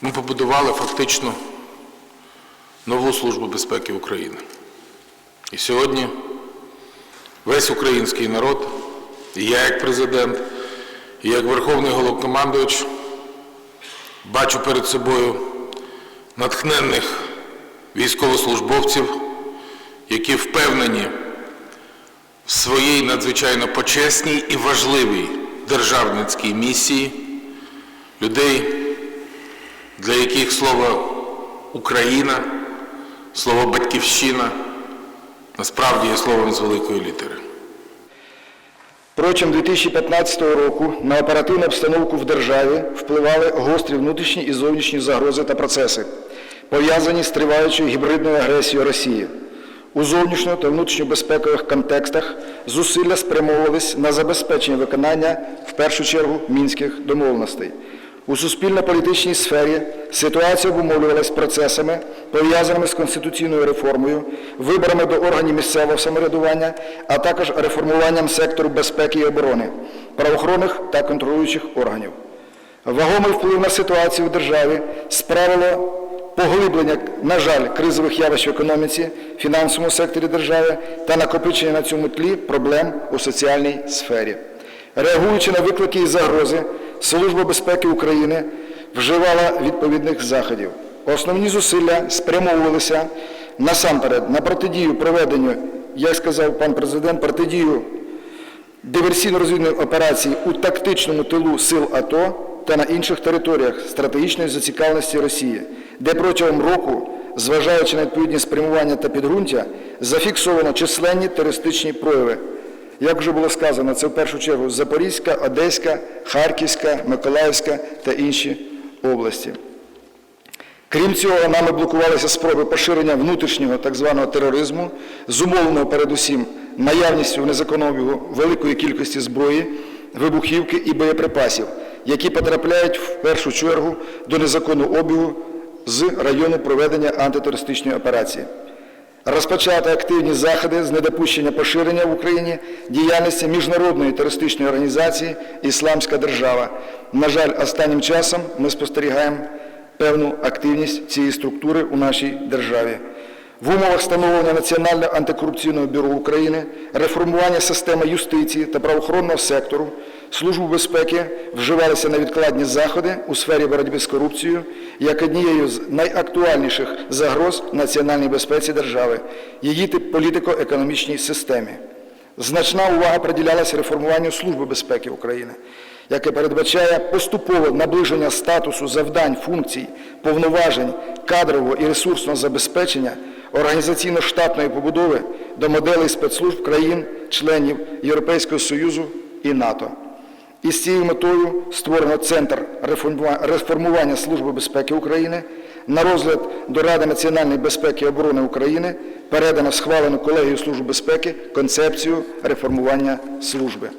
Ми побудували фактично нову службу безпеки України. І сьогодні весь український народ, і я як президент, і як Верховний головнокомандувач бачу перед собою натхненних військовослужбовців, які впевнені в своїй надзвичайно почесній і важливій державницькій місії, людей, для яких слово Україна, слово Батьківщина насправді є словом з великої літери. Протягом 2015 року на оперативну обстановку в державі впливали гострі внутрішні і зовнішні загрози та процеси, пов'язані з триваючою гібридною агресією Росії. У зовнішньо та внутрішньобезпекових контекстах зусилля спрямовувались на забезпечення виконання, в першу чергу, мінських домовленостей. У суспільно-політичній сфері ситуація обумовлювалась процесами, пов'язаними з конституційною реформою, виборами до органів місцевого самоврядування, а також реформуванням сектору безпеки і оборони, правоохоронних та контролюючих органів. Вагомий вплив на ситуацію в державі справило поглиблення, на жаль, кризових явищ в економіці, фінансовому секторі держави та накопичення на цьому тлі проблем у соціальній сфері. Реагуючи на виклики і загрози, Служба безпеки України вживала відповідних заходів. Основні зусилля спрямовувалися насамперед на протидію проведенню, як сказав пан президент, протидію диверсійно-розвідної операції у тактичному тилу сил АТО та на інших територіях стратегічної зацікавленості Росії, де протягом року, зважаючи на відповідні спрямування та підґрунтя, зафіксовано численні терористичні прояви. Як вже було сказано, це в першу чергу Запорізька, Одеська, Харківська, Миколаївська та інші області. Крім цього, нами блокувалися спроби поширення внутрішнього так званого тероризму, зумовленого передусім наявністю в незаконному великої кількості зброї, вибухівки і боєприпасів, які потрапляють в першу чергу до незаконного обігу з району проведення антитерористичної операції. Розпочати активні заходи з недопущення поширення в Україні діяльності міжнародної терористичної організації Ісламська держава. На жаль, останнім часом ми спостерігаємо певну активність цієї структури у нашій державі. В умовах встановлення Національного антикорупційного бюро України, реформування системи юстиції та правоохоронного сектору, Службу безпеки вживалися невідкладні заходи у сфері боротьби з корупцією як однією з найактуальніших загроз національній безпеці держави, її політико-економічній системі. Значна увага приділялася реформуванню Служби безпеки України, яке передбачає поступове наближення статусу завдань, функцій, повноважень, кадрового і ресурсного забезпечення організаційно-штатної побудови до моделей спецслужб країн-членів Європейського Союзу і НАТО. І з цією метою створено Центр реформування Служби безпеки України. На розгляд до Ради національної безпеки і оборони України передано схвалену колегію Служби безпеки концепцію реформування служби.